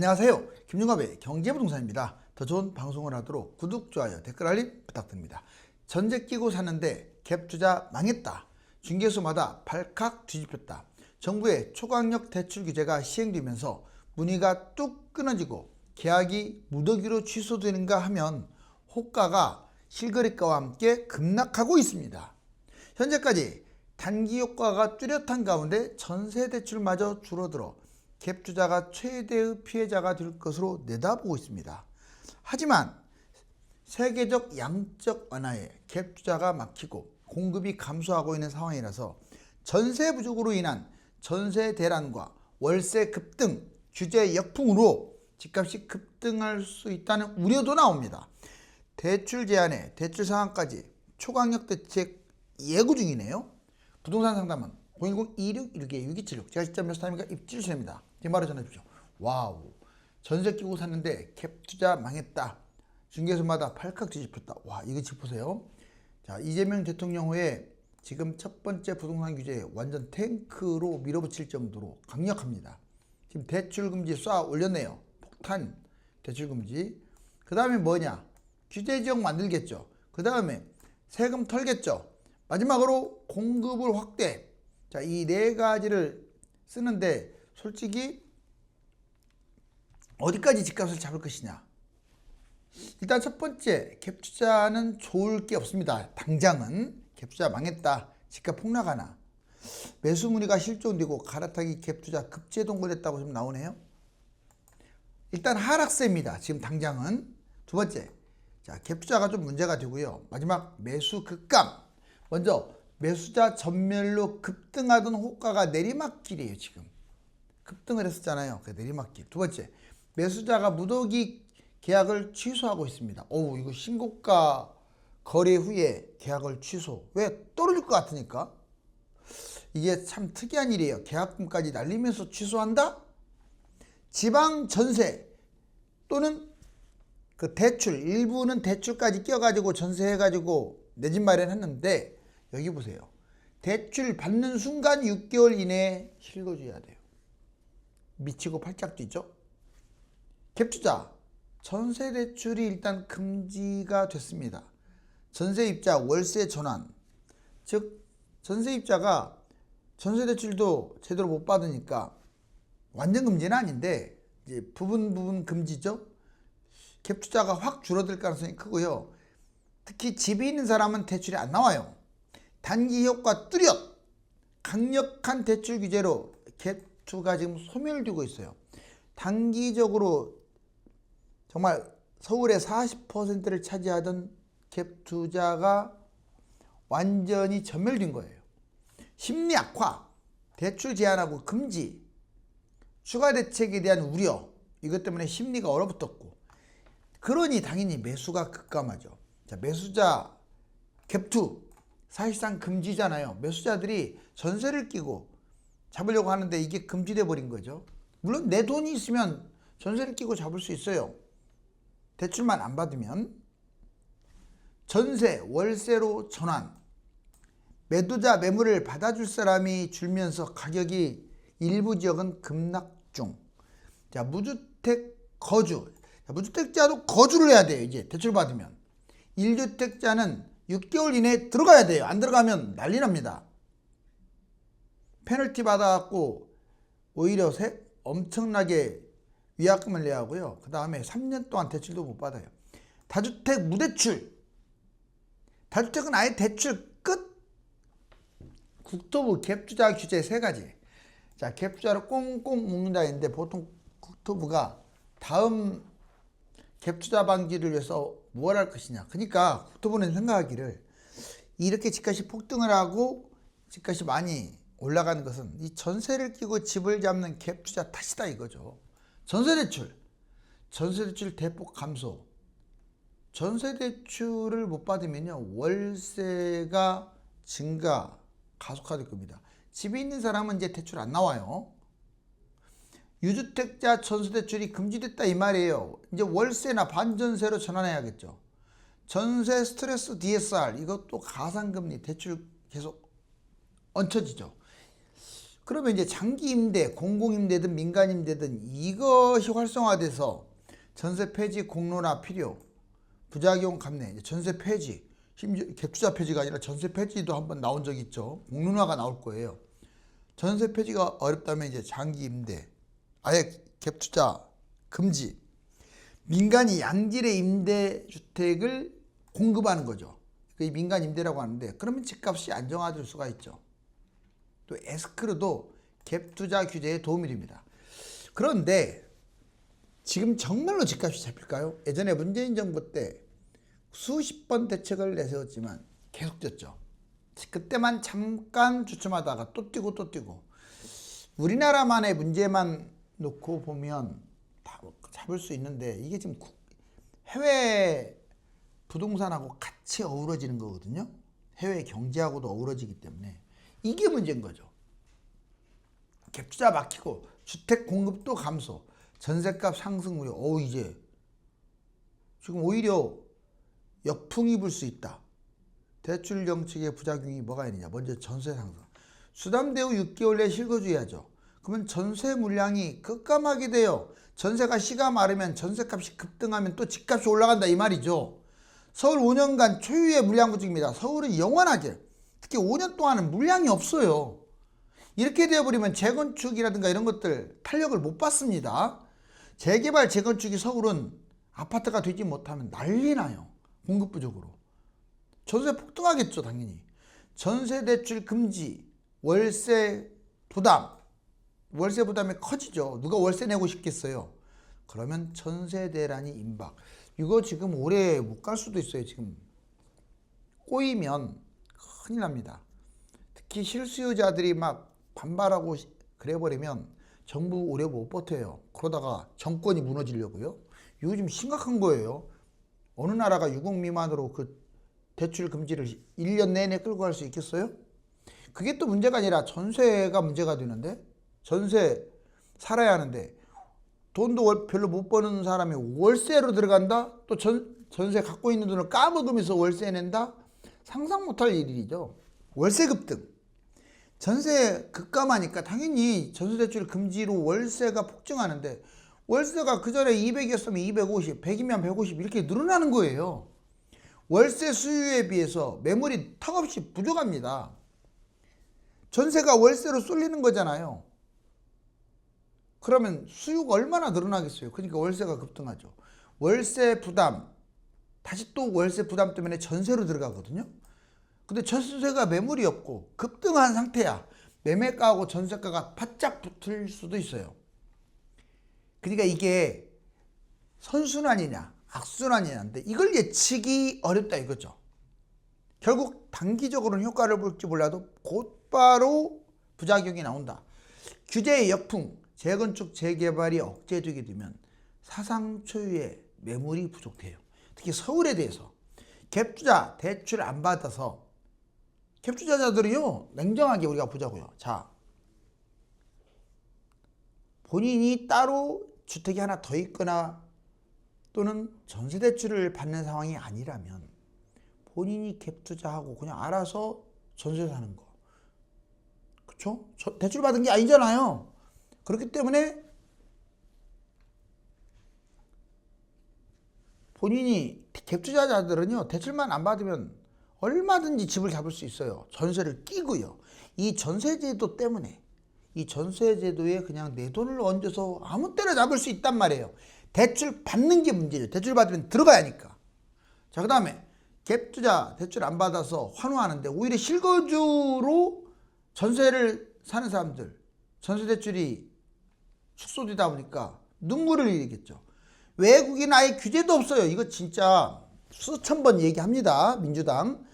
안녕하세요. 김윤갑의 경제부동산입니다. 더 좋은 방송을 하도록 구독, 좋아요, 댓글 알림 부탁드립니다. 전세 끼고 사는데 갭 투자 망했다. 중개소마다 발칵 뒤집혔다. 정부의 초강력 대출 규제가 시행되면서 문의가 뚝 끊어지고 계약이 무더기로 취소되는가 하면 호가가 실거래가와 함께 급락하고 있습니다. 현재까지 단기 효과가 뚜렷한 가운데 전세 대출마저 줄어들어 갭 투자가 최대의 피해자가 될 것으로 내다보고 있습니다. 하지만 세계적 양적 완화에 갭 투자가 막히고 공급이 감소하고 있는 상황이라서 전세 부족으로 인한 전세 대란과 월세 급등, 규제 역풍으로 집값이 급등할 수 있다는 우려도 나옵니다. 대출 제한에 대출 상황까지 초강력 대책 예고 중이네요. 부동산 상담은 010-2616-6276 제가 직접 몇타임니까 입질수입니다. 지금 바로 전화 주십시오. 와우 전세 끼고 샀는데 캡 투자 망했다. 중개소마다 팔칵 뒤집혔다. 와 이거 짚으세요. 자 이재명 대통령 후에 지금 첫 번째 부동산 규제에 완전 탱크로 밀어붙일 정도로 강력합니다. 지금 대출 금지 쏴 올렸네요. 폭탄 대출 금지. 그 다음에 뭐냐? 규제 지역 만들겠죠. 그 다음에 세금 털겠죠. 마지막으로 공급을 확대. 자, 이 네 가지를 쓰는데 솔직히 어디까지 집값을 잡을 것이냐? 일단 첫 번째 갭 투자는 좋을 게 없습니다. 당장은 갭 투자 망했다. 집값 폭락하나. 매수 문의가 실종되고 갈아타기 갭 투자 급제 동결했다고 지금 나오네요. 일단 하락세입니다. 지금 당장은 두 번째. 자, 갭 투자가 좀 문제가 되고요. 마지막 매수 급감. 먼저 매수자 전멸로 급등하던 호가가 내리막길이에요, 지금. 급등을 했었잖아요. 그 내리막길. 두 번째. 매수자가 무더기 계약을 취소하고 있습니다. 어우, 이거 신고가 거래 후에 계약을 취소. 왜? 떨어질 것 같으니까. 이게 참 특이한 일이에요. 계약금까지 날리면서 취소한다? 지방 전세 또는 그 대출 일부는 대출까지 끼어가지고 전세해가지고 내 집 마련했는데 여기 보세요. 대출 받는 순간 6개월 이내에 실거주해야 돼요. 미치고 팔짝 뛰죠. 갭투자 전세 대출이 일단 금지가 됐습니다. 전세 입자 월세 전환 즉 전세 입자가 전세 대출도 제대로 못 받으니까 완전 금지는 아닌데 이제 부분 부분 금지죠. 갭 투자가 확 줄어들 가능성이 크고요. 특히 집이 있는 사람은 대출이 안 나와요. 단기 효과 뚜렷 강력한 대출 규제로 갭 투가 지금 소멸되고 있어요. 단기적으로 정말 서울의 40%를 차지하던 갭 투자가 완전히 전멸된 거예요. 심리 악화, 대출 제한하고 금지, 추가 대책에 대한 우려, 이것 때문에 심리가 얼어붙었고, 그러니 당연히 매수가 급감하죠. 자, 매수자 갭투 사실상 금지잖아요. 매수자들이 전세를 끼고 잡으려고 하는데 이게 금지돼 버린 거죠. 물론 내 돈이 있으면 전세를 끼고 잡을 수 있어요. 대출만 안 받으면 전세 월세로 전환 매도자 매물을 받아줄 사람이 줄면서 가격이 일부 지역은 급락 중. 자 무주택 거주 자, 무주택자도 거주를 해야 돼요 이제 대출 받으면 1주택자는 6개월 이내에 들어가야 돼요. 안 들어가면 난리 납니다. 페널티 받아갖고 오히려 세, 엄청나게 위약금을 내야 하고요. 그 다음에 3년 동안 대출도 못 받아요. 다주택 무대출. 다주택은 아예 대출 끝. 국토부 갭투자 규제 세 가지. 자 갭투자를 꽁꽁 묶는다 했는데 보통 국토부가 다음 갭투자 방지를 위해서 무엇 할 것이냐. 그러니까 국토부는 생각하기를 이렇게 집값이 폭등을 하고 집값이 많이 올라가는 것은 이 전세를 끼고 집을 잡는 갭 투자 탓이다 이거죠. 전세 대출, 전세 대출 대폭 감소. 전세 대출을 못 받으면요 월세가 증가 가속화될 겁니다. 집에 있는 사람은 이제 대출 안 나와요. 유주택자 전세대출이 금지됐다 이 말이에요. 이제 월세나 반전세로 전환해야겠죠. 전세 스트레스 DSR 이것도 가상금리 대출 계속 얹혀지죠. 그러면 이제 장기 임대, 공공 임대든 민간 임대든 이것이 활성화돼서 전세 폐지 공론화 필요, 부작용 감내, 전세 폐지, 심지어 갭투자 폐지가 아니라 전세 폐지도 한번 나온 적이 있죠. 공론화가 나올 거예요. 전세 폐지가 어렵다면 이제 장기 임대, 아예 갭 투자 금지, 민간이 양질의 임대 주택을 공급하는 거죠. 그게 민간 임대라고 하는데 그러면 집값이 안정화될 수가 있죠. 또 에스크로도 갭 투자 규제에 도움이 됩니다. 그런데 지금 정말로 집값이 잡힐까요? 예전에 문재인 정부 때 수십 번 대책을 내세웠지만 계속 뛰었죠. 그때만 잠깐 주춤하다가 또 뛰고 또 뛰고 우리나라만의 문제만 놓고 보면 다 잡을 수 있는데 이게 지금 국- 해외 부동산하고 같이 어우러지는 거거든요. 해외 경제하고도 어우러지기 때문에 이게 문제인 거죠. 갭투자 막히고 주택 공급도 감소, 전세값 상승 우려. 어 이제 지금 오히려 역풍이 불 수 있다. 대출 정책의 부작용이 뭐가 있느냐? 먼저 전세 상승. 수담대 후 6개월 내에 실거주해야죠. 그러면 전세 물량이 급감하게 돼요. 전세가 씨가 마르면 전세값이 급등하면 또 집값이 올라간다 이 말이죠. 서울 5년간 초유의 물량 부족입니다. 서울은 영원하게 특히 5년 동안은 물량이 없어요. 이렇게 되어버리면 재건축이라든가 이런 것들 탄력을 못 받습니다. 재개발 재건축이 서울은 아파트가 되지 못하면 난리 나요. 공급 부족으로. 전세 폭등하겠죠, 당연히. 전세 대출 금지, 월세 부담. 월세 부담이 커지죠. 누가 월세 내고 싶겠어요. 그러면 전세 대란이 임박. 이거 지금 올해 못 갈 수도 있어요, 지금. 꼬이면 큰일 납니다. 특히 실수요자들이 막 반발하고 시- 그래 버리면 정부 오래 못 버텨요. 그러다가 정권이 무너지려고요. 이거 좀 심각한 거예요. 어느 나라가 6억 미만으로 그 대출 금지를 1년 내내 끌고 갈 수 있겠어요? 그게 또 문제가 아니라 전세가 문제가 되는데 전세 살아야 하는데 돈도 월- 별로 못 버는 사람이 월세로 들어간다? 또 전, 전세 갖고 있는 돈을 까먹으면서 월세 낸다? 상상 못할 일이죠. 월세 급등. 전세 급감하니까 당연히 전세대출 금지로 월세가 폭증하는데 월세가 그 전에 200이었으면 250, 100이면 150 이렇게 늘어나는 거예요. 월세 수요에 비해서 매물이 턱없이 부족합니다. 전세가 월세로 쏠리는 거잖아요. 그러면 수요가 얼마나 늘어나겠어요? 그러니까 월세가 급등하죠. 월세 부담, 다시 또 월세 부담 때문에 전세로 들어가거든요. 근데 전세가 매물이 없고 급등한 상태야. 매매가하고 전세가가 바짝 붙을 수도 있어요. 그러니까 이게 선순환이냐 악순환이냐인데 이걸 예측이 어렵다 이거죠. 결국 단기적으로는 효과를 볼지 몰라도 곧바로 부작용이 나온다. 규제의 역풍, 재건축 재개발이 억제되게 되면 사상 초유의 매물이 부족돼요. 특히 서울에 대해서 갭투자 대출 안 받아서 갭투자자들이요 냉정하게 우리가 보자고요. 자 본인이 따로 주택이 하나 더 있거나 또는 전세 대출을 받는 상황이 아니라면 본인이 갭 투자하고 그냥 알아서 전세 사는 거. 그쵸? 저- 대출 받은 게 아니잖아요. 그렇기 때문에 본인이 갭 투자자들은요 대출만 안 받으면 얼마든지 집을 잡을 수 있어요. 전세를 끼고요. 이 전세제도 때문에 이 전세제도에 그냥 내 돈을 얹어서 아무 때나 잡을 수 있단 말이에요. 대출 받는 게 문제죠. 대출 받으면 들어가야 하니까. 자, 그 다음에 갭 투자 대출 안 받아서 환호하는데 오히려 실거주로 전세를 사는 사람들 전세 대출이 축소되다 보니까 눈물을 흘리겠죠. 외국인 아예 규제도 없어요. 이거 진짜 수천 번 얘기합니다. 민주당.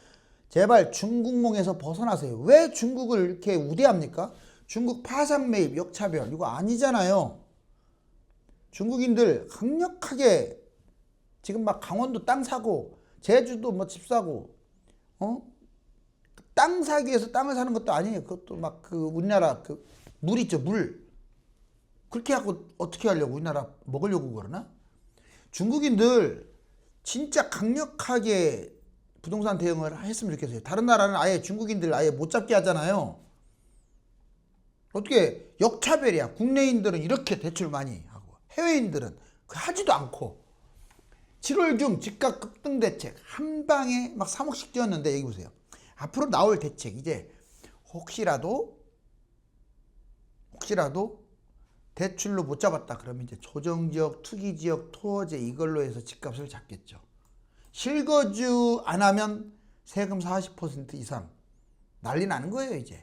제발 중국몽에서 벗어나세요. 왜 중국을 이렇게 우대합니까? 중국 파산 매입, 역차별 이거 아니잖아요. 중국인들 강력하게 지금 막 강원도 땅 사고 제주도 뭐 집 사고 어? 땅 사기 위해서 땅을 사는 것도 아니에요. 그것도 막 그 우리나라 그 물 있죠, 물. 그렇게 하고 어떻게 하려고 우리나라 먹으려고 그러나? 중국인들 진짜 강력하게 부동산 대응을 했으면 좋겠어요. 다른 나라는 아예 중국인들 아예 못 잡게 하잖아요. 어떻게 역차별이야. 국내인들은 이렇게 대출 많이 하고 해외인들은 그 하지도 않고 7월 중 집값 급등 대책 한 방에 막 3억씩 띄었는데 여기 보세요. 앞으로 나올 대책 이제 혹시라도 혹시라도 대출로 못 잡았다 그러면 이제 조정 지역, 투기 지역, 토어제 이걸로 해서 집값을 잡겠죠. 실거주 안 하면 세금 40% 이상 난리 나는 거예요, 이제.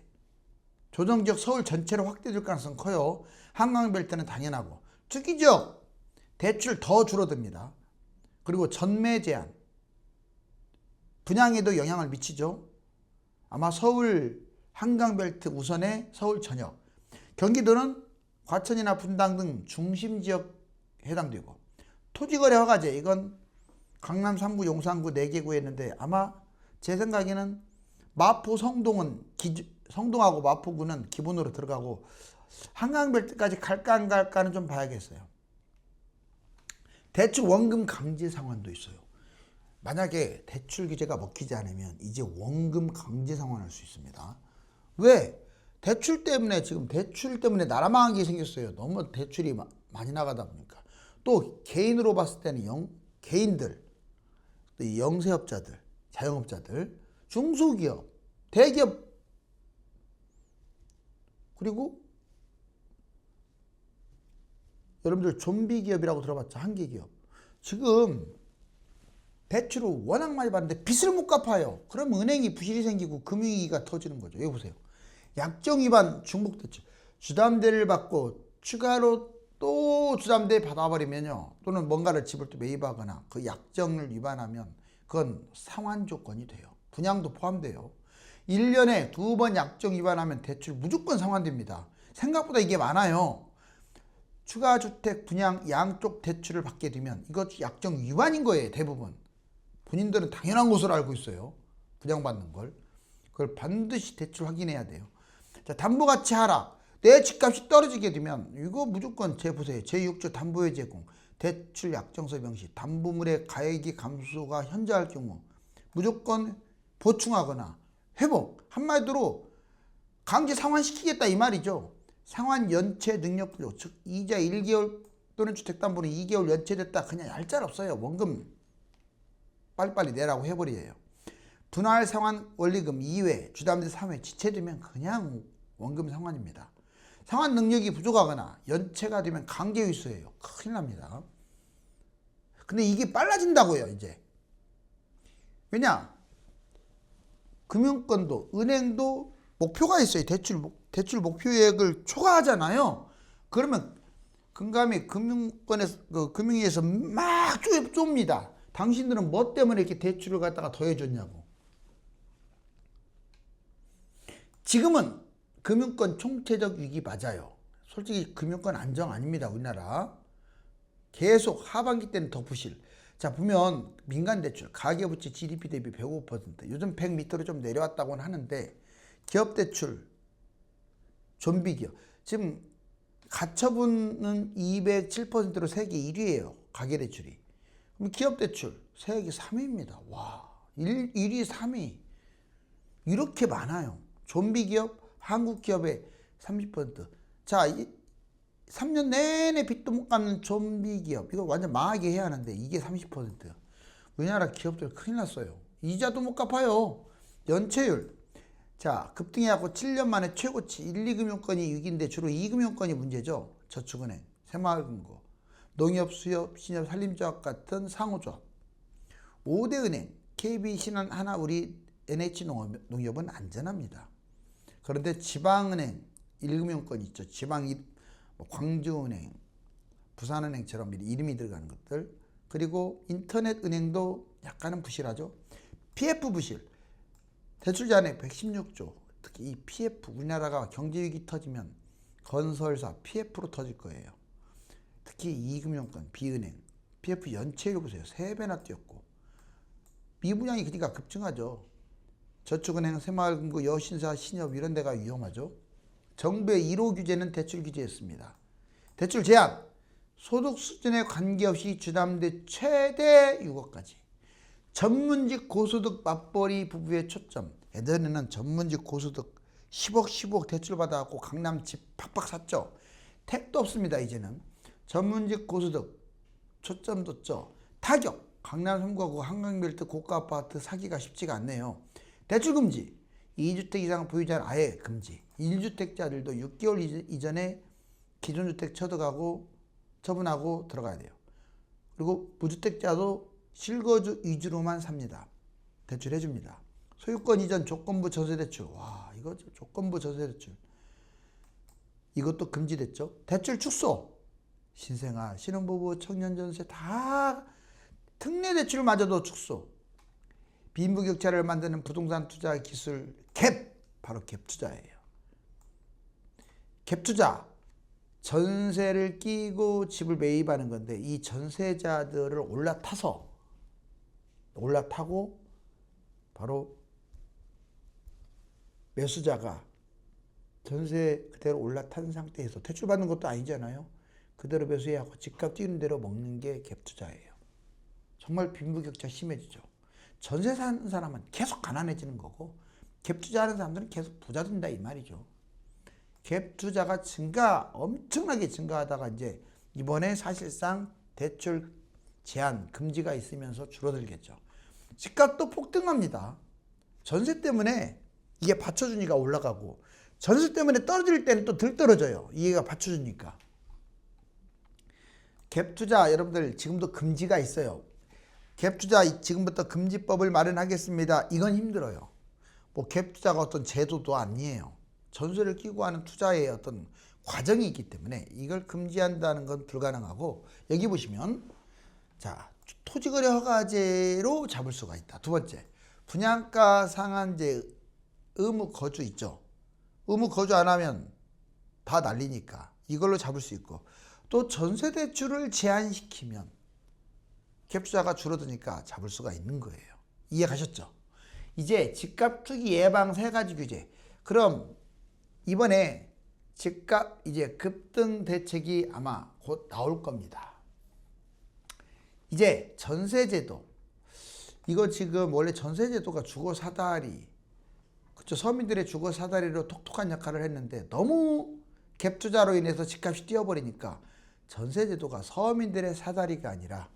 조정 지역 서울 전체로 확대될 가능성 커요. 한강벨트는 당연하고 투기 지역 대출 더 줄어듭니다. 그리고 전매 제한 분양에도 영향을 미치죠. 아마 서울 한강벨트 우선에 서울 전역 경기도는 과천이나 분당 등 중심 지역 해당되고 토지거래 허가제 이건 강남 3구, 용산구 4개 구했는데 아마 제 생각에는 마포 성동은 기, 성동하고 마포구는 기본으로 들어가고 한강벨트까지 갈까 안 갈까는 좀 봐야겠어요. 대출 원금 강제 상환도 있어요. 만약에 대출 규제가 먹히지 않으면 이제 원금 강제 상환할 수 있습니다. 왜? 대출 때문에 지금 대출 때문에 나라 망한 게 생겼어요. 너무 대출이 마- 많이 나가다 보니까 또 개인으로 봤을 때는 영 개인들, 영세업자들, 자영업자들, 중소기업, 대기업 그리고 여러분들 좀비 기업이라고 들어봤죠? 한계 기업. 지금 대출을 워낙 많이 받는데 빚을 못 갚아요. 그럼 은행이 부실이 생기고 금융위기가 터지는 거죠. 여기 보세요. 약정 위반 중복 대출. 주담대를 받고 추가로 또 주담대 받아버리면요. 또는 뭔가를 집을 또 매입하거나 그 약정을 위반하면 그건 상환 조건이 돼요. 분양도 포함돼요. 1년에 두 번 약정 위반하면 대출 무조건 상환됩니다. 생각보다 이게 많아요. 추가 주택 분양 양쪽 대출을 받게 되면 이것 약정 위반인 거예요 대부분 본인들은 당연한 것으로 알고 있어요 분양받는 걸 그걸 반드시 대출 확인해야 돼요 자 담보가치 하락 내 집값이 떨어지게 되면 이거 무조건 제 보세요 제6조 담보의 제공 대출 약정서 명시 담보물의 가액이 감소가 현저할 경우 무조건 보충하거나 회복 한마디로 강제 상환시키겠다 이 말이죠. 상환 연체 능력 부족, 즉 이자 1개월 또는 주택담보는 2개월 연체됐다. 그냥 얄짤 없어요. 원금 빨리빨리 내라고 해버려요. 분할 상환 원리금 2회, 주담대 3회 지체되면 그냥 원금 상환입니다. 상환 능력이 부족하거나 연체가 되면 강제 위수예요. 큰일 납니다. 근데 이게 빨라진다고요, 이제. 왜냐? 금융권도 은행도 목표가 있어요. 대출 목- 대출 목표액을 초과하잖아요. 그러면 금감이 금융권에서 그 금융위에서 막 쪼- 쫌니다. 당신들은 뭐 때문에 이렇게 대출을 갖다가 더해줬냐고. 지금은 금융권 총체적 위기 맞아요. 솔직히 금융권 안정 아닙니다. 우리나라. 계속 하반기 때는 더 부실. 자 보면 민간 대출 가계부채 GDP 대비 105% 요즘 100 밑으로 좀 내려왔다고는 하는데 기업 대출 좀비 기업 지금 가처분은 207%로 세계 1위예요 가계 대출이 그럼 기업 대출 세계 3위입니다 와 1, 1위 3위 이렇게 많아요 좀비 기업 한국 기업의 30%자 3년 내내 빚도 못 갚는 좀비 기업 이거 완전 망하게 해야 하는데 이게 30%예요. 우리나라 기업들 큰일 났어요. 이자도 못 갚아요. 연체율 자 급등해갖고 7년 만에 최고치 1, 2금융권이 위기인데 주로 2금융권이 문제죠. 저축은행, 새마을금고, 농협, 수협, 신협, 산림조합 같은 상호조합 5대 은행, KB, 신한, 하나, 우리, NH농협, 농협은 안전합니다. 그런데 지방은행 1금융권 있죠. 지방 일- 뭐 광주은행, 부산은행처럼 이름이 들어가는 것들 그리고 인터넷 은행도 약간은 부실하죠. PF 부실 대출 잔액 116조 특히 이 PF 우리나라가 경제 위기 터지면 건설사 PF로 터질 거예요. 특히 이금융권 비은행 PF 연체율 보세요. 세 배나 뛰었고 미분양이 그러니까 급증하죠. 저축은행, 새마을금고, 여신사, 신협 이런 데가 위험하죠. 정부의 1호 규제는 대출 규제였습니다. 대출 제한, 소득 수준에 관계없이 주담대 최대 6억까지. 전문직 고소득 맞벌이 부부의 초점. 예전에는 전문직 고소득 10억 15억 대출 받아갖고 강남 집 팍팍 샀죠. 택도 없습니다 이제는. 전문직 고소득 초점 뒀죠. 타격 강남 3구하고 한강벨트 고가 아파트 사기가 쉽지가 않네요. 대출 금지 2주택 이상 보유자는 아예 금지 1주택자들도 6개월 이제- 이전에 기존 주택 처득하고 처분하고 들어가야 돼요. 그리고 무주택자도 실거주 위주로만 삽니다. 대출해 줍니다. 소유권 이전 조건부 전세 대출. 와, 이거 저- 조건부 전세 대출. 이것도 금지됐죠. 대출 축소. 신생아, 신혼부부, 청년 전세 다 특례 대출마저도 축소. 빈부격차를 만드는 부동산 투자 기술 갭 바로 갭 투자예요. 갭 투자 전세를 끼고 집을 매입하는 건데 이 전세자들을 올라타서 올라타고 바로 매수자가 전세 그대로 올라탄 상태에서 대출 받는 것도 아니잖아요. 그대로 매수해하고 집값 뛰는 대로 먹는 게 갭 투자예요. 정말 빈부격차 심해지죠. 전세 사는 사람은 계속 가난해지는 거고 갭 투자하는 사람들은 계속 부자 된다 이 말이죠. 갭 투자가 증가 엄청나게 증가하다가 이제 이번에 사실상 대출 제한 금지가 있으면서 줄어들겠죠. 집값도 폭등합니다. 전세 때문에 이게 받쳐주니까 올라가고 전세 때문에 떨어질 때는 또 덜 떨어져요. 이해가 받쳐주니까. 갭 투자 여러분들 지금도 금지가 있어요. 갭 투자 지금부터 금지법을 마련하겠습니다. 이건 힘들어요. 뭐 갭 투자가 어떤 제도도 아니에요. 전세를 끼고 하는 투자의 어떤 과정이 있기 때문에 이걸 금지한다는 건 불가능하고 여기 보시면 자 토지거래 허가제로 잡을 수가 있다. 두 번째 분양가 상한제 의무 거주 있죠. 의무 거주 안 하면 다 날리니까 이걸로 잡을 수 있고 또 전세 대출을 제한시키면 갭투자가 줄어드니까 잡을 수가 있는 거예요. 이해 가셨죠? 이제 집값 투기 예방 세 가지 규제. 그럼 이번에 집값 이제 급등 대책이 아마 곧 나올 겁니다. 이제 전세제도 이거 지금 원래 전세제도가 주거 사다리 그쵸 서민들의 주거 사다리로 톡톡한 역할을 했는데 너무 갭 투자로 인해서 집값이 뛰어버리니까 전세제도가 서민들의 사다리가 아니라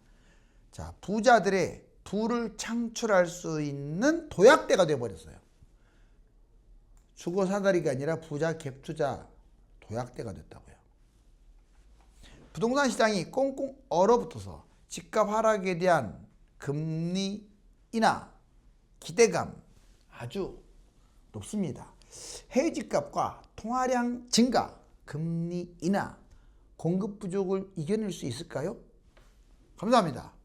자 부자들의 부를 창출할 수 있는 도약대가 되어버렸어요. 주거 사다리가 아니라 부자 갭 투자 도약대가 됐다고요. 부동산 시장이 꽁꽁 얼어붙어서 집값 하락에 대한 금리 인하 기대감 아주 높습니다. 해외 집값과 통화량 증가, 금리 인하, 공급 부족을 이겨낼 수 있을까요? 감사합니다.